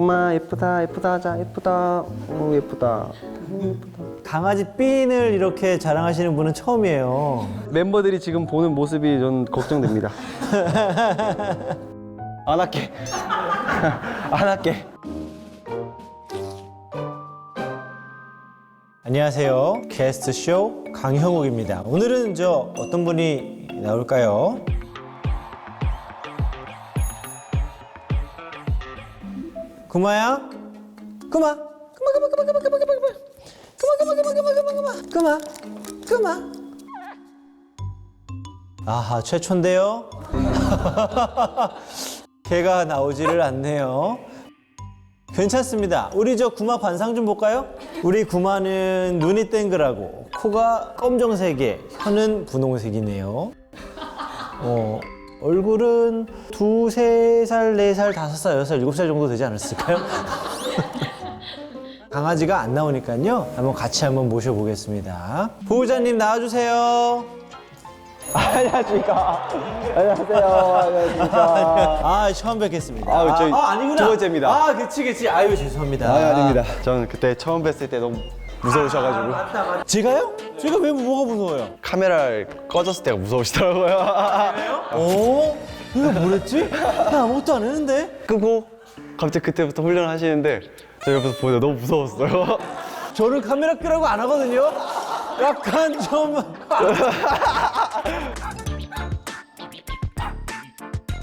꼬마 예쁘다 예쁘다 하자 예쁘다 오 예쁘다 강아지 핀을 이렇게 자랑하시는 분은 처음이에요. 멤버들이 지금 보는 모습이 전 걱정됩니다 안 할게 안 할게 안녕하세요. 게스트 쇼 강형욱입니다. 오늘은 저 어떤 분이 나올까요? 금화야? 금화. 금화, 금화, 금화, 금화, 금화, 금화, 금화. 금화, 금화, 금화, 금화, 금화, 금화. 금화. 금화. 아하, 최초인데요? 개가 나오지를 않네요. 괜찮습니다. 우리 저 구마 관상 좀 볼까요? 우리 구마는 눈이 땡그라고, 코가 검정색에, 혀는 분홍색이네요. 어, 얼굴은 두세 살, 네 살, 다섯 살, 여섯 살, 일곱 살 정도 되지 않았을까요? 강아지가 안 나오니까요. 한번 같이 한번 모셔보겠습니다. 보호자님 나와주세요. 안녕하십니까 안녕하세요 안녕하십니까 아, 처음 뵙겠습니다. 아유, 저희 아, 아니구나. 두 번째입니다. 아, 그치, 그치. 아유, 죄송합니다. 아 아닙니다 저는 그때 처음 뵀을 때 너무 무서우셔가지고 제가요? 제가 왜 뭐가 무서워요? 카메라 꺼졌을 때가 무서우시더라고요 어? 내가 뭐랬지? 나 아무것도 안 했는데? 끄고 갑자기 그때부터 훈련을 하시는데 저 옆에서 보는데 너무 무서웠어요 저는 카메라 끄라고 안 하거든요? 약간 좀.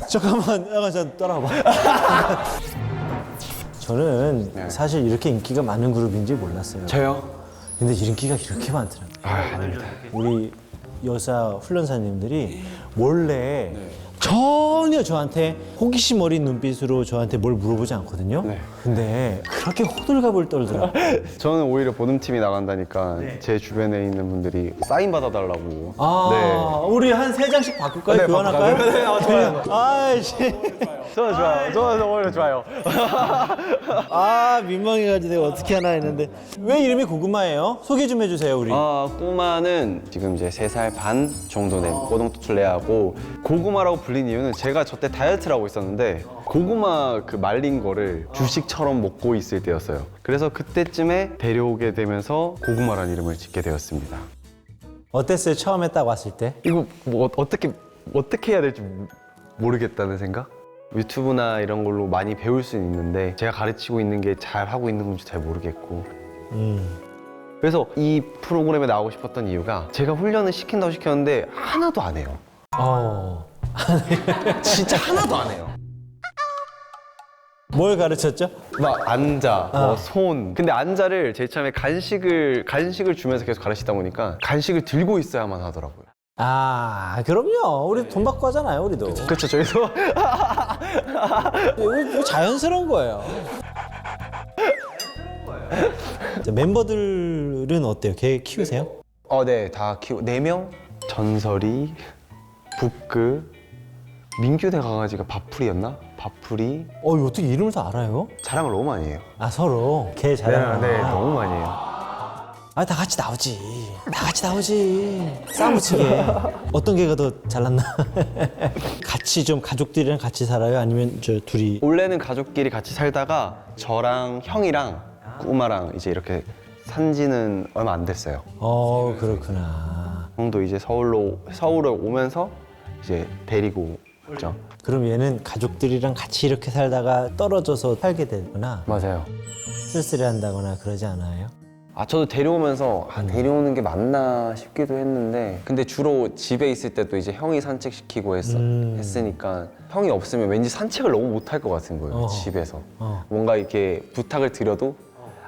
잠깐만, 약간 저 따라와봐. 저는 사실 이렇게 인기가 많은 그룹인지 몰랐어요. 저요? 근데 인기가 이렇게 많더라고요. 아 아닙니다 우리 여사 훈련사님들이 몰래 전혀 저한테 호기심 어린 눈빛으로 저한테 뭘 물어보지 않거든요. 네. 근데 그렇게 호들갑을 떨더라고요. 저는 오히려 보는 팀이 나간다니까 제 주변에 있는 분들이 사인 받아달라고 아, 우리 한 세 장씩 바꿀까요? 네, 교환할까요? 바꿀까요? 네, 아, 좋아요. 아이씨. 저는 좋아요 저는 오히려 좋아요 아, 민망해가지고 내가 어떻게 하나 했는데. 왜 이름이 고구마예요? 소개 좀 해주세요, 우리. 아, 꼬마는 지금 이제 세 살 반 정도 된 꼬동투툴레하고 고구마라고 불린 이유는 제가 저때 다이어트를 하고 있었는데 고구마 그 말린 거를 주식처럼 먹고 있을 때였어요. 그래서 그때쯤에 데려오게 되면서 고구마라는 이름을 짓게 되었습니다. 어땠어요? 처음에 딱 왔을 때? 이거 뭐 어- 어떻게 어떻게 해야 될지 모- 모르겠다는 생각? 유튜브나 이런 걸로 많이 배울 수는 있는데 제가 가르치고 있는 게 잘 하고 있는 건지 잘 모르겠고 음. 그래서 이 프로그램에 나오고 싶었던 이유가 제가 훈련을 시킨다고 시켰는데 하나도 안 해요. 어. 진짜 하나도 안 해요. 뭘 가르쳤죠? 막 앉아, 뭐 손. 근데 앉아를 제일 처음에 간식을 간식을 주면서 계속 가르치다 보니까 간식을 들고 있어야만 하더라고요. 아, 그럼요. 우리 돈 받고 하잖아요, 우리도. 그렇죠, 저희도 이거, 이거 자연스러운 거예요. 자, 멤버들은 어때요? 개 키우세요? 어, 네, 다 키우 네 명. 전설이, 북그, 민규네 강아지가 밥풀이였나? 밥풀이. 어, 이거 어떻게 이름을 다 알아요? 자랑을 너무 많이 해요. 아, 서로 개 자랑. 네, 너무 많이 해요. 아, 다 같이 나오지. 다 같이 나오지. 싸움붙이게. 어떤 개가 더 잘났나? 같이 좀 가족들이랑 같이 살아요? 아니면 저 둘이? 원래는 가족끼리 같이 살다가 저랑 형이랑 꼬마랑 이제 이렇게 산지는 얼마 안 됐어요. 어, 그렇구나. 형도 이제 서울로 서울에 오면서 이제 데리고 왔죠. 그럼 얘는 가족들이랑 같이 이렇게 살다가 떨어져서 살게 되구나. 맞아요. 쓸쓸해 한다거나 그러지 않아요? 아 저도 데려오면서 아, 데려오는 게 맞나 싶기도 했는데 근데 주로 집에 있을 때도 이제 형이 산책시키고 했어, 음. 했으니까 형이 없으면 왠지 산책을 너무 못할 것 같은 거예요 어. 집에서 어. 뭔가 이렇게 부탁을 드려도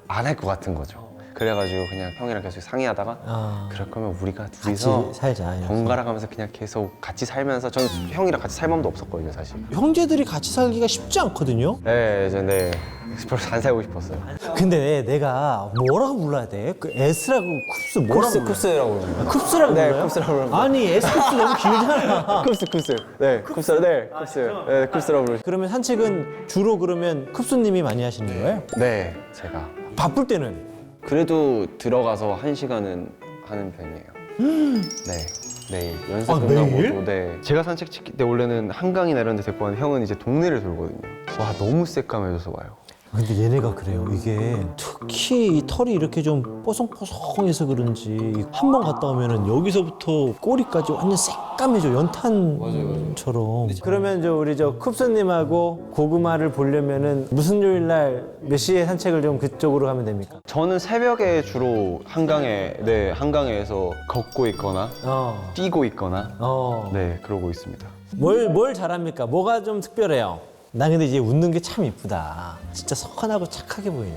안 할 것 같은 거죠 그래가지고 그냥 형이랑 계속 상의하다가 아. 그럴 거면 우리가 같이 둘이서 살자. 번갈아 가면서 그냥 계속 같이 살면서 저는 형이랑 같이 살 마음도 없었거든요 사실 형제들이 같이 살기가 쉽지 않거든요. 네 이제 네 별로 안 살고 싶었어요 근데 내가 뭐라고 불러야 돼? 그 S라고 쿱스 뭐라고 불러요? 쿱스라고 부릅니다 쿱스라고 네, 불러요? 쿱스라고 부릅니다. 아니 S 쿱스 너무 길잖아. 쿱스 쿱스 네 쿱스 네 쿱스 네 쿱스라고 부르 그러면 산책은 주로 그러면 쿱스님이 많이 하시는 거예요? 네 제가 바쁠 때는 그래도 들어가서 한 시간은 하는 편이에요. 네 내일. 연습 아, 끝나고도? 네. 제가 산책 시킬 때 원래는 한강이나 이런 데 데리고 가는데 형은 이제 동네를 돌거든요. 와 너무 새까매져서 와요 근데 얘네가 그래요. 이게 특히 이 털이 이렇게 좀 뽀송뽀송해서 그런지 한 번 갔다 오면은 여기서부터 꼬리까지 완전 새까매져 연탄처럼. 그러면 저 우리 저 쿱스님하고 고구마를 보려면은 무슨 요일 날 몇 시에 산책을 좀 그쪽으로 가면 됩니까? 저는 새벽에 주로 한강에 네 한강에서 걷고 있거나 어, 뛰고 있거나 어. 네 그러고 있습니다. 뭘, 뭘 잘합니까? 뭐가 좀 특별해요? 난 근데 이제 웃는 게 참 이쁘다. 진짜 선하고 착하게 보이네.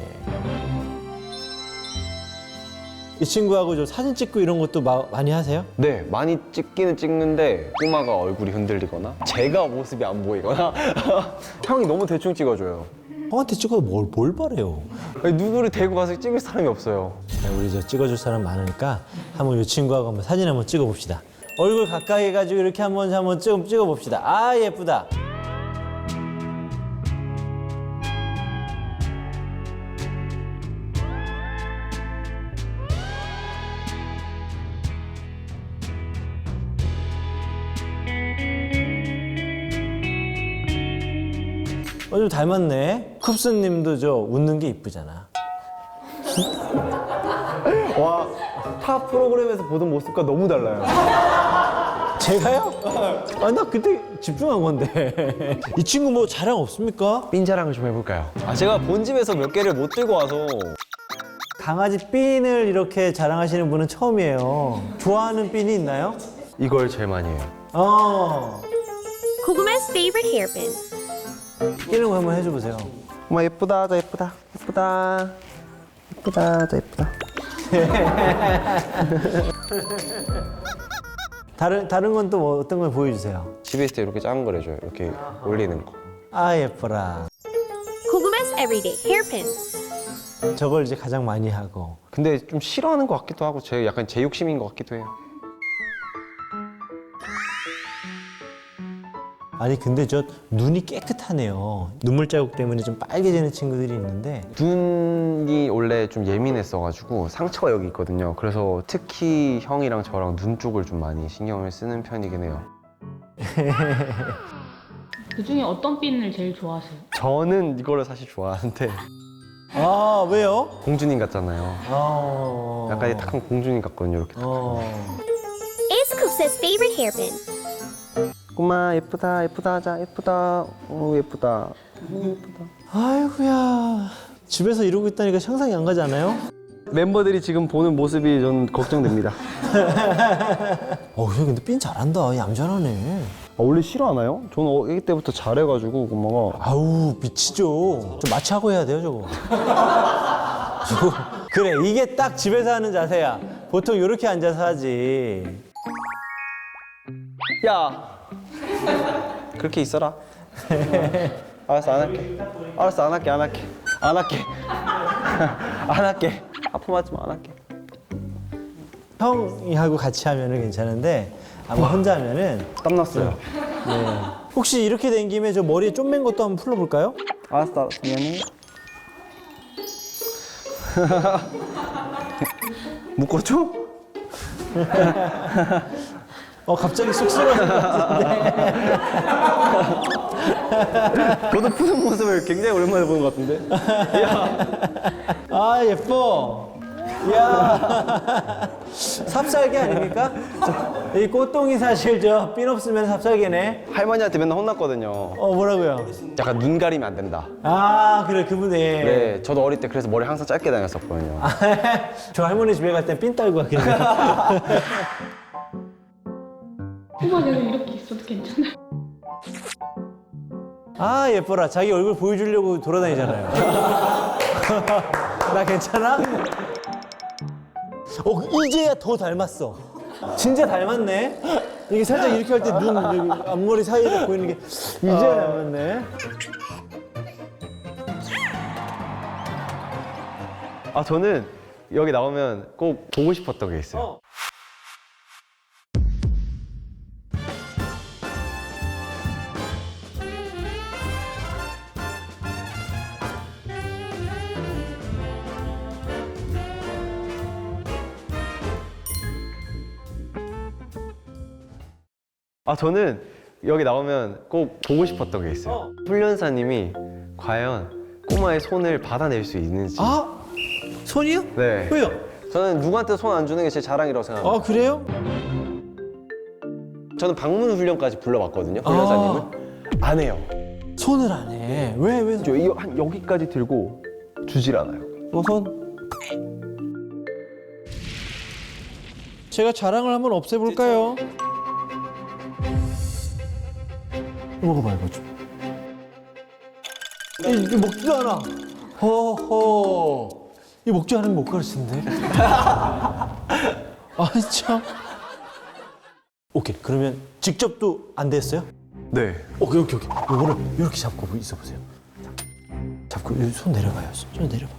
이 친구하고 좀 사진 찍고 이런 것도 마- 많이 하세요? 네 많이 찍기는 찍는데 꼬마가 얼굴이 흔들리거나 제가 모습이 안 보이거나 형이 너무 대충 찍어줘요. 형한테 찍어도 뭘, 뭘 바래요? 아니, 누구를 데리고 가서 찍을 사람이 없어요. 자, 우리 저 찍어줄 사람 많으니까 한번 이 친구하고 한번 사진 한번 찍어봅시다. 얼굴 가까이 해가지고 이렇게 한번 한번 찍어 찍어봅시다. 아 예쁘다. 좀 닮았네. 쿱스님도 저 웃는 게 이쁘잖아. 와, 타 프로그램에서 보던 모습과 너무 달라요. 제가요? 아, 나 그때 집중한 건데. 이 친구 뭐 자랑 없습니까? 삔 자랑을 좀 해볼까요? 아, 제가 본 집에서 몇 개를 못 들고 와서 강아지 삔을 이렇게 자랑하시는 분은 처음이에요. 좋아하는 삔이 있나요? 이걸 제일 많이 해요. 어. Koguma's favorite hairpin. 끼는 거 한번 해줘보세요. 엄마 예쁘다, 저 예쁘다, 예쁘다, 예쁘다, 저 예쁘다. 다른, 다른 건또뭐 어떤 걸 보여주세요. 집에 있을 때 이렇게 작은 걸 해줘요. 이렇게 올리는 거. 아, 예뻐라. Koguma's everyday hairpin. 저걸 이제 가장 많이 하고. 근데 좀 싫어하는 것 같기도 하고 제 약간 제 욕심인 것 같기도 해요. 아니, 근데 저 눈이 깨끗하네요. 눈물 자국 때문에 좀 빨개지는 친구들이 있는데. 눈이 원래 좀 예민했어가지고 상처가 여기 있거든요. 그래서 특히 형이랑 저랑 눈 쪽을 좀 많이 신경을 쓰는 편이긴 해요. 그 중에 어떤 핀을 제일 좋아하세요? 저는 이거를 사실 좋아하는데 아, 왜요? 공주님 같잖아요. 어. 약간 탁한 공주님 같거든요. 이렇게. 어. Ace Koopsa's favorite hairpin. 꼬마 예쁘다 예쁘다 하자 예쁘다 오 예쁘다 아이고야. 집에서 이러고 있다니까 상상이 안 가지 않아요? 멤버들이 지금 보는 모습이 전 걱정됩니다 어, 형 근데 삔 잘한다. 얌전하네. 아, 원래 싫어하나요? 저는 어릴 때부터 잘해가지고 엄마가 아우 미치죠. 좀 마취하고 해야 돼요 저거. 저거 그래 이게 딱 집에서 하는 자세야. 보통 이렇게 앉아서 하지. 야 그렇게 있어라. 알았어 안 할게. 알았어 안 할게 안 할게. 안 할게. 안 할게. 아픔하지 마안 할게. 형이하고 같이 하면은 괜찮은데 아마 혼자 하면은 땀 났어요. 네. 혹시 이렇게 된 김에 저 머리에 좀 맨 것도 한번 풀어볼까요? 알았어 알았어 미안해. 묶어줘? 어 갑자기 쑥스러워진 것 같은데. 너도 푸는 모습을 굉장히 오랜만에 보는 것 같은데 아 예뻐. 이야 삽살개 아닙니까? 이 꽃동이 사실 저 핀 없으면 삽살개네. 할머니한테 맨날 혼났거든요 어 뭐라고요? 약간 눈 가리면 안 된다 아 그래 그분이. 네 저도 어릴 때 그래서 머리 항상 짧게 다녔었거든요 저 할머니 집에 갈 땐 핀 딸고 가겠네요. 꼬마 내가 이렇게 있어도 괜찮아요? 아 예뻐라. 자기 얼굴 보여주려고 돌아다니잖아요. 나 괜찮아? 어 이제야 더 닮았어. 진짜 닮았네. 이게 살짝 이렇게 할 때 눈 앞머리 사이에 보이는 게 이제야 닮았네. 아 저는 여기 나오면 꼭 보고 싶었던 게 있어요 아 저는 여기 나오면 꼭 보고 싶었던 게 있어요 훈련사님이 과연 꼬마의 손을 받아낼 수 있는지. 아 손이요? 네. 왜요? 저는 누구한테 손 안 주는 게 제 자랑이라고 생각합니다. 아 그래요? 저는 방문 훈련까지 불러봤거든요. 아. 훈련사님을 안 해요. 손을 안 해. 왜 왜? 저 이거 한 여기까지 들고 주질 않아요. 어, 손. 제가 자랑을 한번 없애볼까요? 먹어봐요, 이거 좀. 이, 이 먹지도 않아. 허허. 이 먹지 않으면 못 가르치는데. 아, 참. 오케이, 그러면 직접도 안 됐어요? 네. 오케이, 오케이, 오케이. 요거를 이렇게 잡고 있어 보세요. 잡고 여기 손 내려가요. 손 내려봐.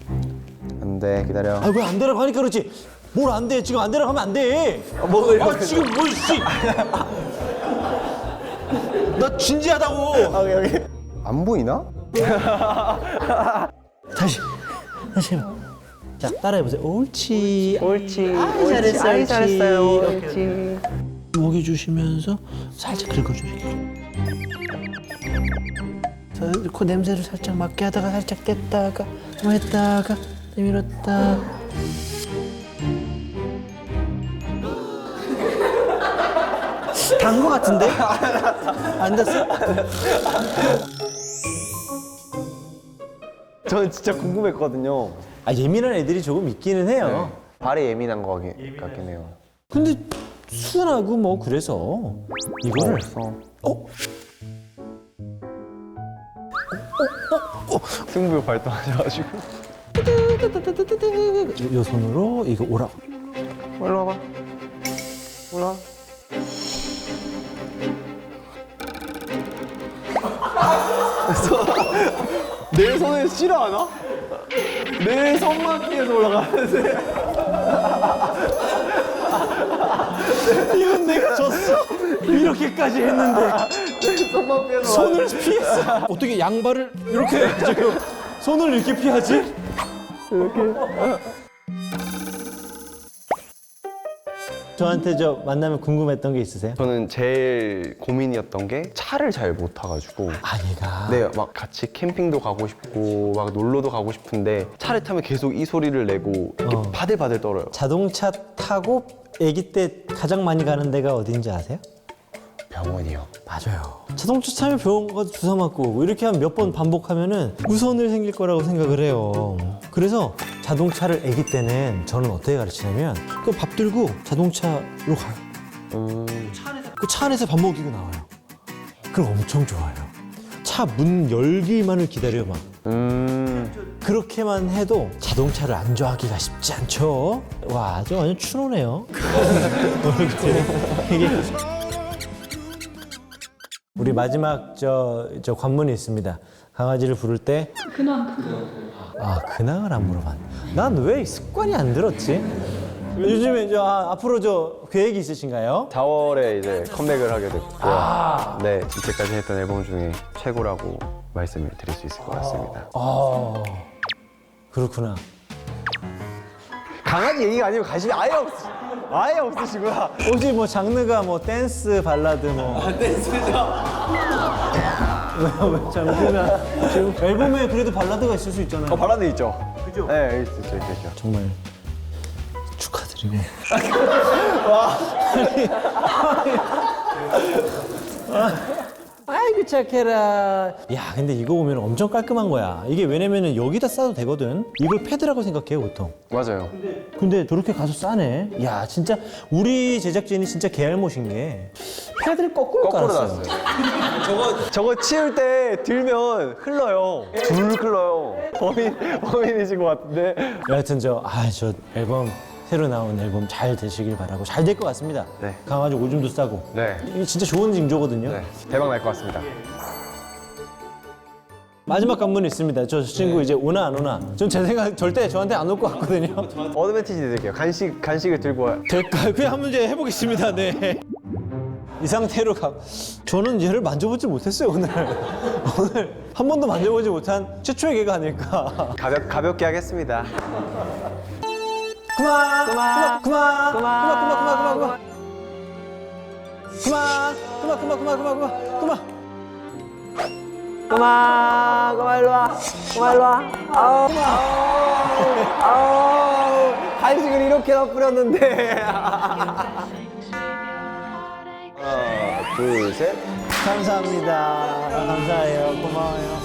안 돼. 기다려. 아 왜안 되라고 하니까 그렇지 뭘 안 돼 지금 안 되라고 하면 안 돼. 먹으려고 아 지금 뭘 씨. 나 진지하다고. 아, 여기. 안 보이나? 다시 다시. 자 따라해 보세요. 옳지. 옳지. 아이, 잘했어, 아이. 잘했어요. 옳지. 먹여주시면서 살짝 긁어주세요. 자, 그 냄새를 살짝 맡게 하다가 살짝 뗐다가 뭐 했다가 내밀었다. 단거 같은데? 안 됐어? 저는 진짜 궁금했거든요. 아 예민한 애들이 조금 있기는 해요. 발이 예민한 거 같긴 같긴 해요. 근데 순하고 뭐 그래서 이거를 어? 승부욕 발동하셔가지고. 이, 이 손으로 이거 오라. 올라 와봐. 올라. 내 손을 싫어하나? 내 손만 피해서 올라가는데. 이건 내가 졌어. 이렇게까지 했는데 내 손만 피해서. 손을 피했어. 어떻게 양발을 이렇게 지금 손을 이렇게 피하지? 저한테 저 만나면 궁금했던 게 있으세요? 저는 제일 고민이었던 게 차를 잘 못 타가지고. 아 얘가 네, 막 같이 캠핑도 가고 싶고 막 놀러도 가고 싶은데 차를 타면 계속 이 소리를 내고 이렇게 어. 바들바들 떨어요. 자동차 타고 아기 때 가장 많이 가는 데가 어딘지 아세요? 병원이요. 맞아요. 자동차 타면 병원 가서 주사 맞고 오고 이렇게 한 몇 번 반복하면은 우선을 생길 거라고 생각을 해요. 그래서 자동차를 아기 때는 저는 어떻게 가르치냐면 그 밥 들고 자동차로 가요. 음, 그차 안에서 밥 먹이고 나와요. 그럼 엄청 좋아요. 차 문 열기만을 기다려 막. 음, 그렇게만 해도 자동차를 안 좋아하기가 쉽지 않죠. 와, 아주 완전 추노네요. 이게 우리 마지막 저, 저 관문이 있습니다. 강아지를 부를 때 근황 아, 근황을 안 물어봤네. 난 왜 습관이 안 들었지? 요즘에 저 아, 앞으로 저 계획이 있으신가요? 4월에 이제 컴백을 하게 됐고요. 네, 이때까지 했던 앨범 중에 최고라고 말씀을 드릴 수 있을 것 같습니다. 아, 그렇구나. 강아지 얘기가 아니고 관심이 아예 없, 아예 없으시구나. 혹시 뭐 장르가 뭐 댄스 발라드 뭐 아, 댄스죠. 잘못 보면 지금 앨범에 그래도 발라드가 있을 수 있잖아요. 어, 발라드 있죠? 그죠? 네, 있죠, 있죠, 있죠. 정말 축하드리고. 아 이고 착해라. 야 근데 이거 보면 엄청 깔끔한 거야. 이게 왜냐면은 여기다 싸도 되거든. 이걸 패드라고 생각해요 보통. 맞아요. 근데 저렇게 가서 싸네. 야 진짜 우리 제작진이 진짜 개알못인 게 패드를 거꾸로, 거꾸로 깔았어요. 놨어요. 저거, 저거 치울 때 들면 흘러요. 줄 흘러요. 범인, 범인이신 것 같은데. 여하튼 저 아 저 앨범 새로 나온 앨범 잘 되시길 바라고 잘 될 것 같습니다. 네. 강아지 오줌도 싸고. 네. 이게 진짜 좋은 징조거든요. 네, 대박 날 것 같습니다. 마지막 관문 있습니다. 저 친구 이제 오나 안 오나. 전 제 생각 절대 저한테 안 올 것 같거든요. 어드밴티지 드릴게요. 간식, 간식을 들고 와요. 될까요? 그냥 한 문제 해보겠습니다. 네. 이 상태로 가. 저는 얘를 만져보지 못했어요 오늘. 오늘 한 번도 만져보지 못한 최초의 개가 아닐까. 가볍, 가볍게 하겠습니다. 그만 그만 그만 그만 그만 그만 그만 그만 그만 그만 그만 그만 그만 그만 그만 일로 와 꼬마 일로 와 아우 아우 아우 간식을 이렇게나 뿌렸는데 하나, 둘, 셋. 감사합니다. 감사해요. 고마워요.